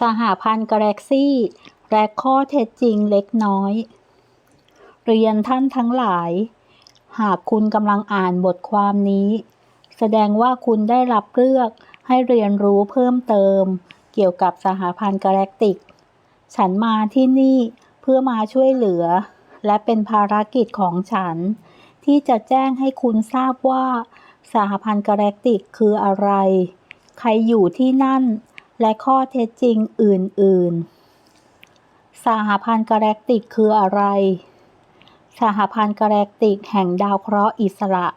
สหพันธ์กาแล็กซี่และข้อเท็จจริงเล็กน้อย เรียนท่านทั้งหลาย หากคุณกำลังอ่านบทความนี้ แสดงว่าคุณได้รับเลือกให้เรียนรู้เพิ่มเติม เกี่ยวกับสหพันธ์กาแล็กติก ฉันมาที่นี่เพื่อมาช่วยเหลือ และเป็นภารกิจของฉัน ที่จะแจ้งให้คุณทราบว่า สหพันธ์กาแล็กติกคืออะไร ใครอยู่ที่นั่น และข้อเท็จจริงอื่น ๆ สหพันธ์กาแล็กติกคืออะไร สหพันธ์กาแล็กติกแห่งดาวเคราะห์อิสระ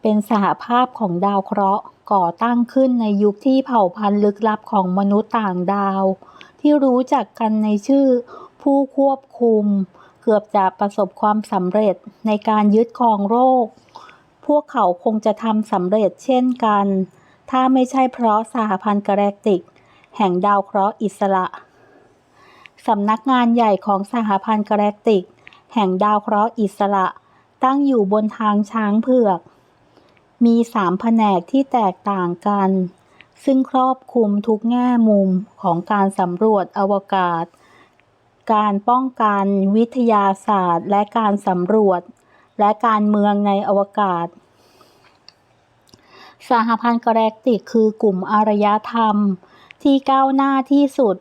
เป็นสหภาพของดาวเคราะห์ก่อตั้งขึ้นในยุคที่เผ่าพันธุ์ลึกลับของมนุษย์ต่างดาว ที่รู้จักกันในชื่อผู้ควบคุม เกือบจะประสบความสำเร็จในการยึดครองโลกพวกเขาคงจะทำสำเร็จเช่นกัน ถ้าไม่ใช่เพราะสหพันธ์กาแล็กติก แห่งดาวเคราะห์อิสระ สำนักงานใหญ่ของสหพันธ์กาแล็กติก แห่งดาวเคราะห์อิสระ ตั้งอยู่บนทางช้างเผือก มีสามแผนกที่แตกต่างกัน ซึ่งครอบคลุมทุกแง่มุมของการสำรวจอวกาศ การป้องกันวิทยาศาสตร์ และการสำรวจ และการเมืองในอวกาศ สหพันธ์กาแล็กติกคือกลุ่มอารยธรรม ที่ก้าวหน้าที่สุด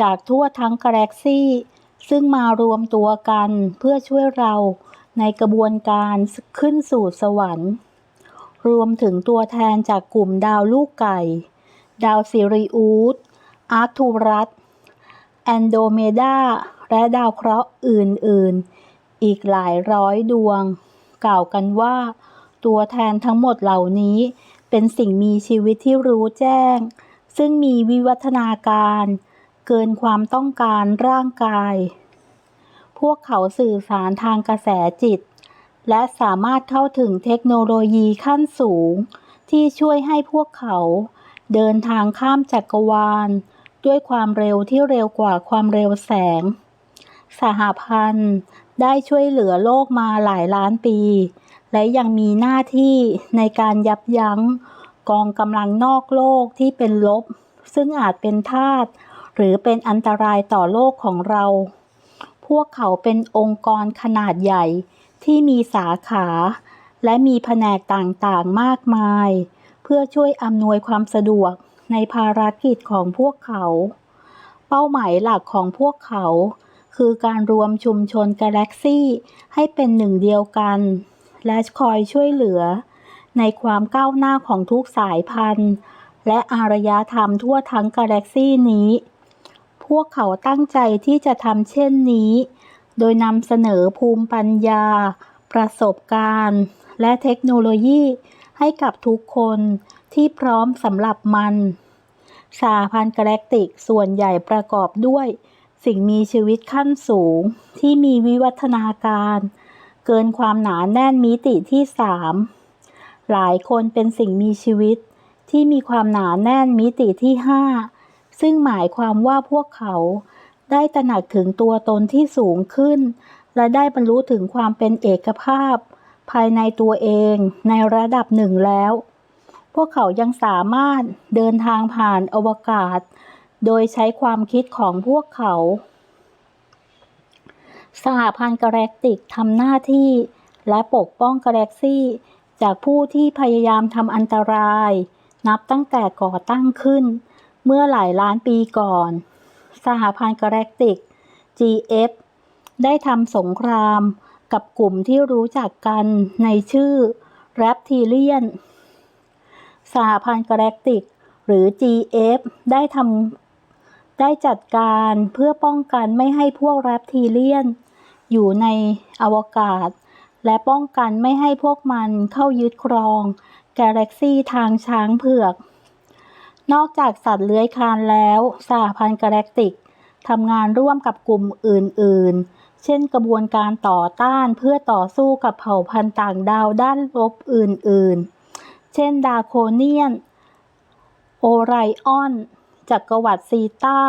จากทั่วทั้งกาแล็กซี่ ซึ่งมารวมตัวกันเพื่อช่วยเราในกระบวนการขึ้นสู่สวรรค์ รวมถึงตัวแทนจากกลุ่มดาวลูกไก่ ดาวซิริอุสอาร์ทูรัส แอนโดเมดา และดาวเคราะห์อื่น ๆ อีกหลายร้อยดวง กล่าวกันว่า ตัวแทนทั้งหมดเหล่านี้ เป็นสิ่งมีชีวิตที่รู้แจ้ง ซึ่งมีวิวัฒนาการ เกินความต้องการร่างกาย พวกเขาสื่อสารทางกระแสจิต และสามารถเข้าถึงเทคโนโลยีขั้นสูง ที่ช่วยให้พวกเขา เดินทางข้ามจักรวาล ด้วยความเร็วที่เร็วกว่าความเร็วแสง สหพันธ์ได้ช่วยเหลือโลกมาหลายล้านปี และยังมีหน้าที่ในการยับยั้งกองกำลังนอกโลกที่เป็นลบ ซึ่งอาจเป็นทาสหรือเป็นอันตรายต่อโลกของเรา พวกเขาเป็นองค์กรขนาดใหญ่ที่มีสาขา และมีแผนกต่างๆมากมาย เพื่อช่วยอำนวยความสะดวกในภารกิจของพวกเขา เป้าหมายหลักของพวกเขา คือการรวมชุมชนกาแล็กซี่ให้เป็นหนึ่งเดียวกัน และคอยช่วยเหลือ ในความก้าวหน้าของทุกสายพันธุ์ และอารยธรรมทั่วทั้งกาแล็กซี่นี้ พวกเขาตั้งใจที่จะทำเช่นนี้ โดยนำเสนอภูมิปัญญา ประสบการณ์ และเทคโนโลยีให้กับทุกคนที่พร้อมสำหรับมันสหพันธ์กาแล็กติกส่วนใหญ่ประกอบด้วย สิ่งมีชีวิตขั้นสูงที่มีวิวัฒนาการ เกินความหนาแน่นมิติที่สามหลายคนเป็นสิ่งมีชีวิต ที่มีความหนาแน่นมิติที่ห้าซึ่งหมายความว่าพวกเขา ได้ตระหนักถึงตัวตนที่สูงขึ้น และได้บรรลุถึงความเป็นเอกภาพ ภายในตัวเองในระดับหนึ่งแล้ว พวกเขายังสามารถเดินทางผ่านอวกาศ โดยใช้ความคิดของพวกเขา สหพันธ์กาแล็กติกทำหน้าที่และปกป้องกาแล็กซี่ จากผู้ที่พยายามทำอันตราย นับตั้งแต่ก่อตั้งขึ้น เมื่อหลายล้านปีก่อน สหพันธ์กาแล็กติก GF ได้ทำสงครามกับกลุ่มที่รู้จักกันในชื่อแรปทีเลียนสหพันธ์กาแล็กติก หรือ GF ได้ทำ ได้จัดการเพื่อป้องกันไม่ให้พวกแรปทีเลียน อยู่ในอวกาศ และป้องกันไม่ให้พวกมันเข้ายึดครอง กาแล็กซีทางช้างเผือก นอกจากสัตว์เลื้อยคลานแล้วสหพันธ์กาแล็กติกทำงานร่วมกับกลุ่มอื่น ๆ เช่นกระบวนการต่อต้านเพื่อต่อสู้กับเผ่าพันธุ์ต่างดาวด้านลบอื่น ๆ เช่นดาโคเนียน โอไรออน จักรวรรดิซีตา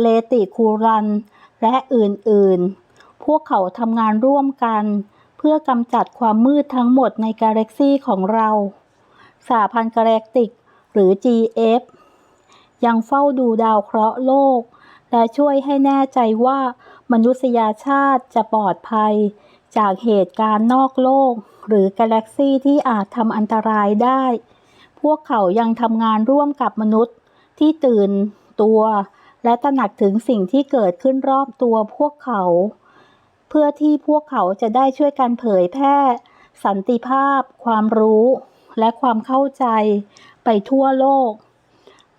เลติคูรัน และอื่นๆ พวกเขาทำงานร่วมกัน เพื่อกำจัดความมืดทั้งหมดในกาแล็กซีของเราสหพันธ์กาแล็กติก หรือ GF ยังเฝ้าดูดาวเคราะห์โลก และช่วยให้แน่ใจว่ามนุษยชาติจะปลอดภัย จากเหตุการณ์นอกโลก หรือกาแล็กซีที่อาจทำอันตรายได้ พวกเขายังทำงานร่วมกับมนุษย์ ที่ตื่นตัวและตระหนักถึงสิ่งที่เกิดขึ้นรอบตัวพวกเขา เพื่อที่พวกเขาจะได้ช่วยกันเผยแพร่ สันติภาพ ความรู้และความเข้าใจไปทั่วโลก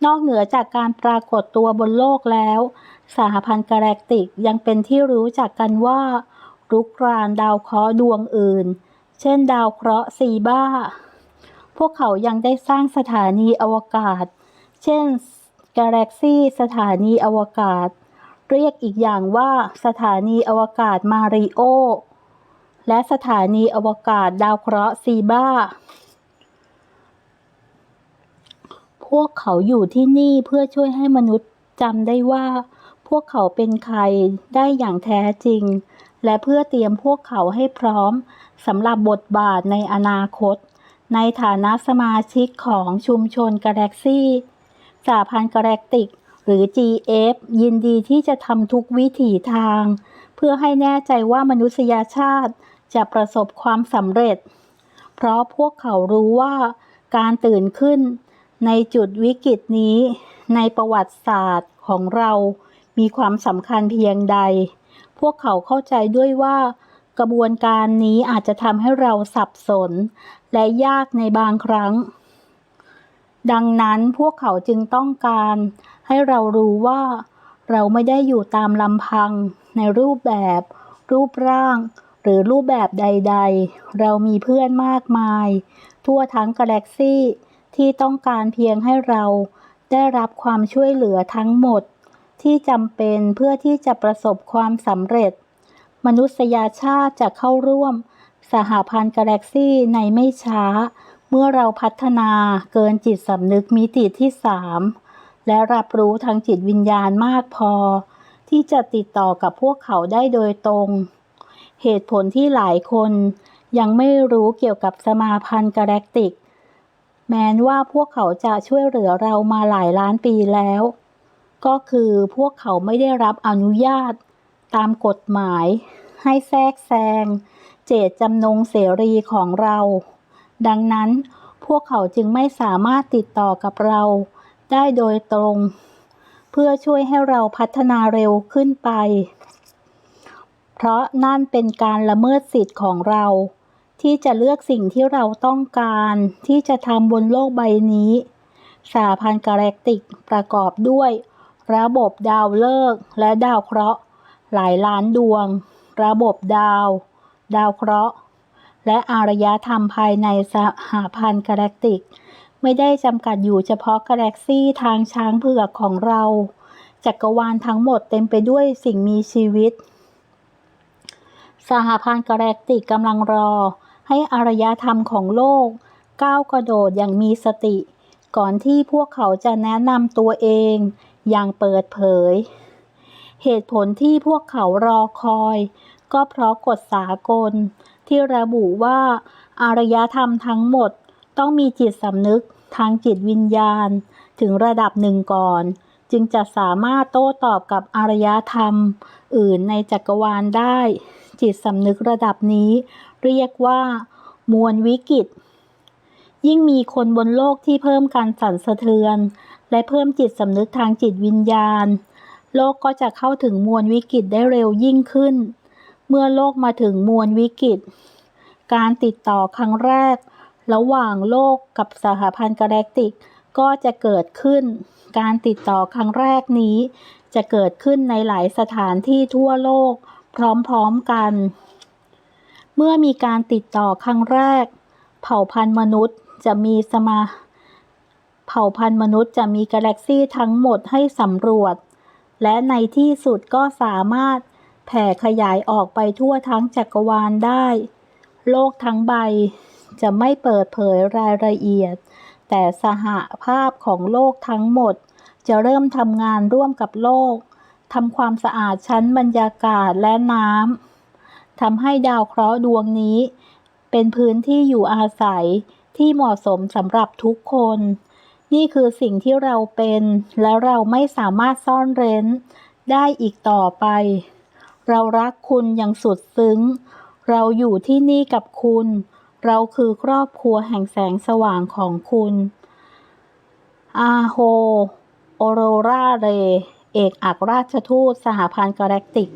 นอกเหนือจากการปรากฏตัวบนโลกแล้ว สหพันธ์กาแล็กติกยังเป็นที่รู้จักกันว่ารุกรานดาวเคราะห์ดวงอื่น เช่นดาวเคราะห์ซีบ้า พวกเขายังได้สร้างสถานีอวกาศ เช่น Galaxy สถานีอวกาศ เรียกอีกอย่างว่าสถานีอวกาศมาริโอ และสถานีอวกาศดาวเคราะห์ซีบ้า พวกเขาอยู่ที่นี่เพื่อช่วยให้มนุษย์จำได้ว่า พวกเขาเป็นใครได้อย่างแท้จริง และเพื่อเตรียมพวกเขาให้พร้อมสำหรับบทบาทในอนาคต ในฐานะสมาชิกของชุมชนกาแล็กซี่ สหพันธ์กาแล็กติก หรือ GF ยินดีที่จะทำทุกวิถีทาง เพื่อให้แน่ใจว่ามนุษยชาติจะประสบความสำเร็จ เพราะพวกเขารู้ว่าการตื่นขึ้น ในจุดวิกฤตนี้ ในประวัติศาสตร์ของเรามีความสำคัญเพียงใด พวกเขาเข้าใจด้วยว่ากระบวนการนี้อาจจะทำให้เราสับสน และยากในบางครั้ง ดังนั้นพวกเขาจึงต้องการ ให้เรารู้ว่า เราไม่ได้อยู่ตามลำพัง ในรูปแบบ รูปร่าง หรือรูปแบบใด ๆ เรามีเพื่อนมากมาย ทั่วทั้งกาแล็กซี่ที่ต้องการเพียงให้เราได้รับความช่วยเหลือทั้งหมด ที่จำเป็นเพื่อที่จะประสบความสำเร็จ มนุษยชาติจะเข้าร่วม สหพันธ์กาแล็กซี่ในไม่ช้า มื่อเราพัฒนาเกินจิตสำนึกมิติที่สามและรับรู้ทางจิตวิญญาณมากพอ ที่จะติดต่อกับพวกเขาได้โดยตรง เหตุผลที่หลายคนยังไม่รู้เกี่ยวกับสมาพันธ์กาแล็กติก แม้นว่าพวกเขาจะช่วยเหลือเรามาหลายล้านปีแล้ว ก็คือพวกเขาไม่ได้รับอนุญาต ตามกฎหมาย ให้แทรกแซง เจตจำนงเสรีของเรา ดังนั้นพวกเขาจึงไม่สามารถติดต่อกับเราได้โดยตรง เพื่อช่วยให้เราพัฒนาเร็วขึ้นไป เพราะนั่นเป็นการละเมิดสิทธิ์ของเรา ที่จะเลือกสิ่งที่เราต้องการที่จะทำบนโลกใบนี้สหพันธ์กาแล็กติกประกอบด้วย ระบบดาวฤกษ์และดาวเคราะห์หลายล้านดวง ระบบดาว ดาวเคราะห์ และอารยธรรมภายในสหพันธ์กาแล็กติก ไม่ได้จำกัดอยู่เฉพาะกาแล็กซี่ทางช้างเผือกของเรา จักรวาลทั้งหมดเต็มไปด้วยสิ่งมีชีวิต สหพันธ์กาแล็กติกกำลังรอ ให้อารยธรรมของโลก ก้าวกระโดดอย่างมีสติ ก่อนที่พวกเขาจะแนะนำตัวเองอย่างเปิดเผย เหตุผลที่พวกเขารอคอย ก็เพราะกฎสากล ที่ระบุว่าอารยธรรมทั้งหมดต้องมีจิตสำนึกทางจิตวิญญาณ ถึงระดับหนึ่งก่อน จึงจะสามารถโต้ตอบกับอารยธรรม อื่นในจักรวาลได้ จิตสำนึกระดับนี้ เรียกว่า มวลวิกฤตยิ่งมีคนบนโลกที่เพิ่มการสั่นสะเทือน และเพิ่มจิตสำนึกทางจิตวิญญาณ โลกก็จะเข้าถึงมวลวิกฤตได้เร็วยิ่งขึ้น เมื่อโลกมาถึงมวลวิกฤต การติดต่อครั้งแรก ระหว่างโลกกับสหพันธ์กาแล็กติกก็จะเกิดขึ้น การติดต่อครั้งแรกนี้ จะเกิดขึ้นในหลายสถานที่ทั่วโลกพร้อมๆกัน เมื่อมีการติดต่อครั้งแรก เผ่าพันธุ์มนุษย์จะมีสมา เผ่าพันธุ์มนุษย์จะมีกาแล็กซี่ทั้งหมดให้สำรวจ และในที่สุดก็สามารถ แผ่ขยายออกไปทั่วทั้งจักรวาลได้ โลกทั้งใบจะไม่เปิดเผยรายละเอียด แต่สหภาพของโลกทั้งหมด จะเริ่มทำงานร่วมกับโลกทำความสะอาดชั้นบรรยากาศและน้ำทำให้ดาวเคราะห์ดวงนี้ เป็นพื้นที่อยู่อาศัยที่เหมาะสมสำหรับทุกคน นี่คือสิ่งที่เราเป็น และเราไม่สามารถซ่อนเร้น ได้อีกต่อไป เรารักคุณอย่างสุดซึ้ง เราอยู่ที่นี่กับคุณ เราคือครอบครัวแห่งแสงสว่างของคุณ อาโฮ โอโรราเร เอกอัครราชทูตสหพันธ์กาแล็กติก